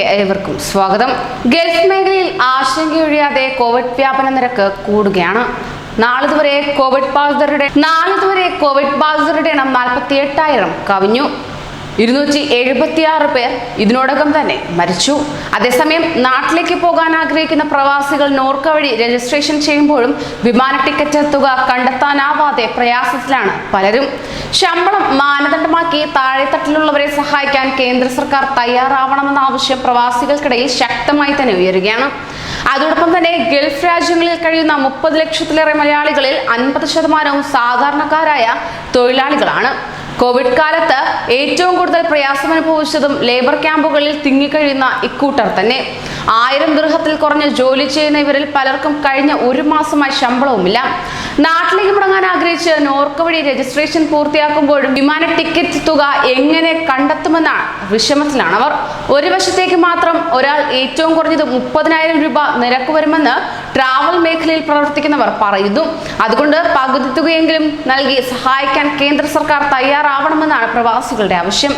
ഏവർക്കും സ്വാഗതം. ഗൾഫ് മേഖലയിൽ ആശങ്കയൊഴിയാതെ കോവിഡ് വ്യാപന നിരക്ക് കൂടുകയാണ്. നാളിതുവരെ കോവിഡ് ബാധിതരുടെ നാളിതുവരെ കോവിഡ് ബാധിതരുടെ എണ്ണം നാൽപ്പത്തി എട്ടായിരം കവിഞ്ഞു. ഇരുന്നൂറ്റി എഴുപത്തിയാറ് പേർ ഇതിനോടകം തന്നെ മരിച്ചു. അതേസമയം നാട്ടിലേക്ക് പോകാൻ ആഗ്രഹിക്കുന്ന പ്രവാസികൾ നോർക്ക വഴി രജിസ്ട്രേഷൻ ചെയ്യുമ്പോഴും വിമാന ടിക്കറ്റ് തുക കണ്ടെത്താനാവാതെ പ്രയാസത്തിലാണ് പലരും. ശമ്പളം മാനദണ്ഡമാക്കി താഴെത്തട്ടിലുള്ളവരെ സഹായിക്കാൻ കേന്ദ്ര സർക്കാർ തയ്യാറാവണമെന്ന ആവശ്യം പ്രവാസികൾക്കിടയിൽ ശക്തമായി തന്നെ ഉയരുകയാണ്. അതോടൊപ്പം തന്നെ ഗൾഫ് രാജ്യങ്ങളിൽ കഴിയുന്ന മുപ്പത് ലക്ഷത്തിലേറെ മലയാളികളിൽ അൻപത് ശതമാനവും സാധാരണക്കാരായ തൊഴിലാളികളാണ്. കോവിഡ് കാലത്ത് ഏറ്റവും കൂടുതൽ പ്രയാസം അനുഭവിച്ചതും ലേബർ ക്യാമ്പുകളിൽ തിങ്ങിക്കഴിയുന്ന ഇക്കൂട്ടർ തന്നെ. ആയിരം ഗൃഹത്തിൽ കുറഞ്ഞ് ജോലി ചെയ്യുന്ന ഇവരിൽ പലർക്കും കഴിഞ്ഞ ഒരു മാസമായി ശമ്പളവുമില്ല. നാട്ടിലേക്ക് മുടങ്ങാൻ ആഗ്രഹിച്ച് നോർക്ക വഴി രജിസ്ട്രേഷൻ പൂർത്തിയാക്കുമ്പോഴും വിമാന ടിക്കറ്റ് തുക എങ്ങനെ കണ്ടെത്തുമെന്നാണ് വിഷമത്തിലാണ് അവർ ഒരു വശത്തേക്ക് മാത്രം ഒരാൾ ഏറ്റവും കുറഞ്ഞത് മുപ്പതിനായിരം രൂപ നിരക്ക് വരുമെന്ന് ട്രാവൽ മേഖലയിൽ പ്രവർത്തിക്കുന്നവർ പറയുന്നു. അതുകൊണ്ട് പകുതി തുകയെങ്കിലും നൽകി സഹായിക്കാൻ കേന്ദ്ര സർക്കാർ തയ്യാറാവണമെന്നാണ് പ്രവാസികളുടെ ആവശ്യം.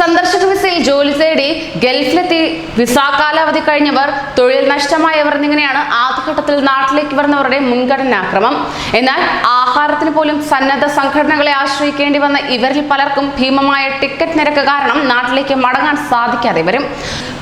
സന്ദർശക വിസയിൽ ജോലി തേടി ഗൾഫിലെത്തി വിസ കാലാവധി കഴിഞ്ഞവർ തൊഴിൽ നഷ്ടമായവർ എന്നിങ്ങനെയാണ് ആദ്യഘട്ടത്തിൽ നാട്ടിലേക്ക് വരുന്നവരുടെ മുൻഗണനാക്രമം. എന്നാൽ ആഹാരത്തിന് പോലും സന്നദ്ധ സംഘടനകളെ ആശ്രയിക്കേണ്ടി വന്ന ഇവരിൽ പലർക്കും ഭീമമായ ടിക്കറ്റ് നിരക്ക് കാരണം നാട്ടിലേക്ക് മടങ്ങാൻ സാധിക്കാതെ വരും.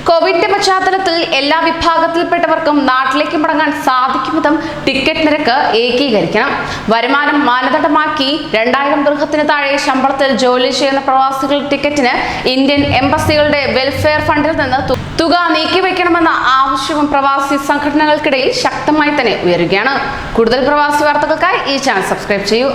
കോവിഡിന്റെ പശ്ചാത്തലത്തിൽ എല്ലാ വിഭാഗത്തിൽപ്പെട്ടവർക്കും നാട്ടിലേക്ക് മടങ്ങാൻ സാധിക്കും വിധം ടിക്കറ്റ് നിരക്ക് ഏകീകരിക്കണം. വരുമാനം മാനദണ്ഡമാക്കി രണ്ടായിരം ഗൃഹത്തിന് താഴെ ശമ്പളത്തിൽ ജോലി ചെയ്യുന്ന പ്രവാസികൾ ടിക്കറ്റിന് ഇന്ത്യൻ എംബസികളുടെ വെൽഫെയർ ഫണ്ടിൽ നിന്ന് തുക നീക്കിവെക്കണമെന്ന ആവശ്യവും പ്രവാസി സംഘടനകൾക്കിടയിൽ ശക്തമായി തന്നെ ഉയരുകയാണ്. കൂടുതൽ പ്രവാസി വാർത്തകൾക്കായി ഈ ചാനൽ സബ്സ്ക്രൈബ് ചെയ്യൂ.